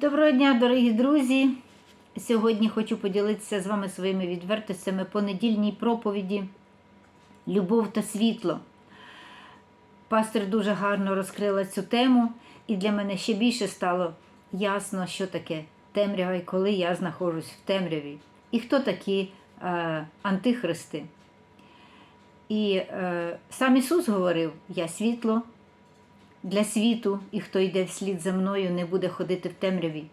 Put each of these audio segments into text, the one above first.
Доброго дня, дорогі друзі! Сьогодні хочу поділитися з вами своїми відвертостями по недільній проповіді Любов та світло. Пастор дуже гарно розкрила цю тему, і для мене ще більше стало ясно, що таке темрява і коли я знаходжусь в темряві. І хто такі е, антихристи. І е, сам Ісус говорив: Я світло для світу, і хто йде вслід за мною, не буде ходити в темряві,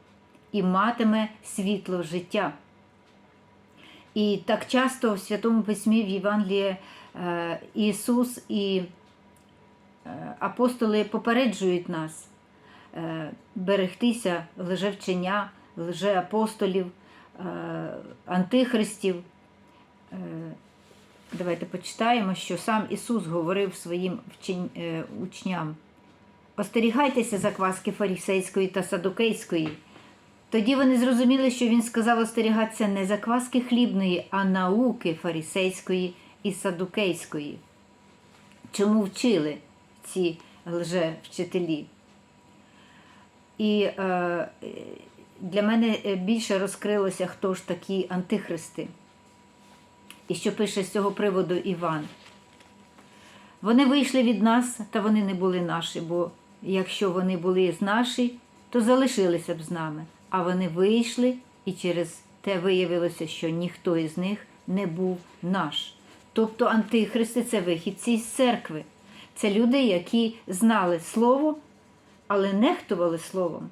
і матиме світло життя. І так часто в Святому Письмі в Євангелії е, Ісус і е, апостоли попереджують нас е, берегтися лжевчення, лжеапостолів, антихристів. Давайте почитаємо, що сам Ісус говорив своїм учням. Остерігайтеся закваски фарісейської та садукейської. Тоді вони зрозуміли, що він сказав остерігатися не закваски хлібної, а науки фарісейської і садукейської. Чому вчили ці лжевчителі? І е, для мене більше розкрилося, хто ж такі антихристи. І що пише з цього приводу Іван. Вони вийшли від нас, та вони не були наші, бо якщо вони були з наші, то залишилися б з нами. А вони вийшли, і через те виявилося, що ніхто із них не був наш. Тобто антихристи це вихідці з церкви. Це люди, які знали слово, але нехтували словом,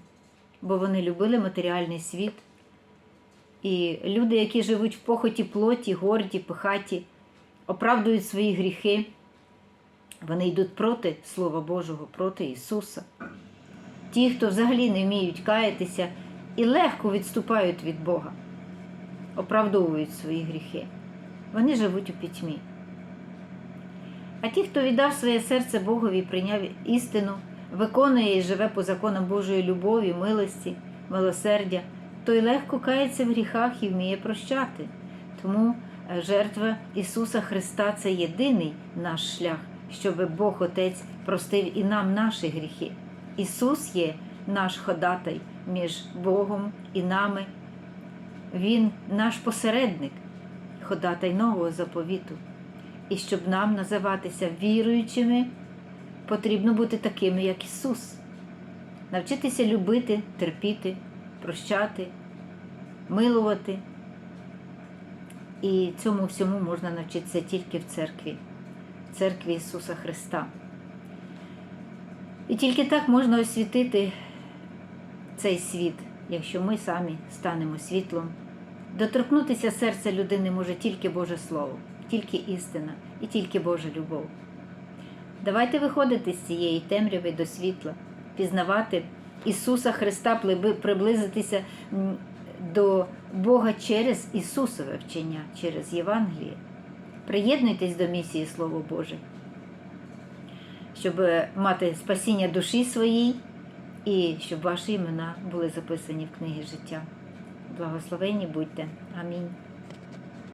бо вони любили матеріальний світ. І люди, які живуть в похоті плоті, горді, пихаті, оправдують свої гріхи, вони йдуть проти Слова Божого, проти Ісуса. Ті, хто взагалі не вміють каятися і легко відступають від Бога, оправдовують свої гріхи. Вони живуть у пітьмі. А ті, хто віддав своє серце Богові і прийняв істину, виконує і живе по законам Божої любові, милості, милосердя, той легко кається в гріхах і вміє прощати. Тому е, жертва Ісуса Христа це єдиний наш шлях, щоб Бог Отець простив і нам наші гріхи. Ісус є наш ходатай між Богом і нами. Він наш посередник, ходатай нового заповіту. І щоб нам називатися віруючими, потрібно бути такими, як Ісус, навчитися любити, терпіти, прощати, милувати. І цьому всьому можна навчитися тільки в церкві, церкві Ісуса Христа. І тільки так можна освітити цей світ, якщо ми самі станемо світлом. Доторкнутися серця людини може тільки Боже Слово, тільки істина і тільки Божа любов. Давайте виходити з цієї темряви до світла, пізнавати Ісуса Христа, приблизитися до Бога через Ісусове вчення, через Євангеліє. Приєднуйтесь до місії Слово Боже, щоб мати спасіння душі своїй і щоб ваші імена були записані в книгі життя. Благословені будьте. Амінь.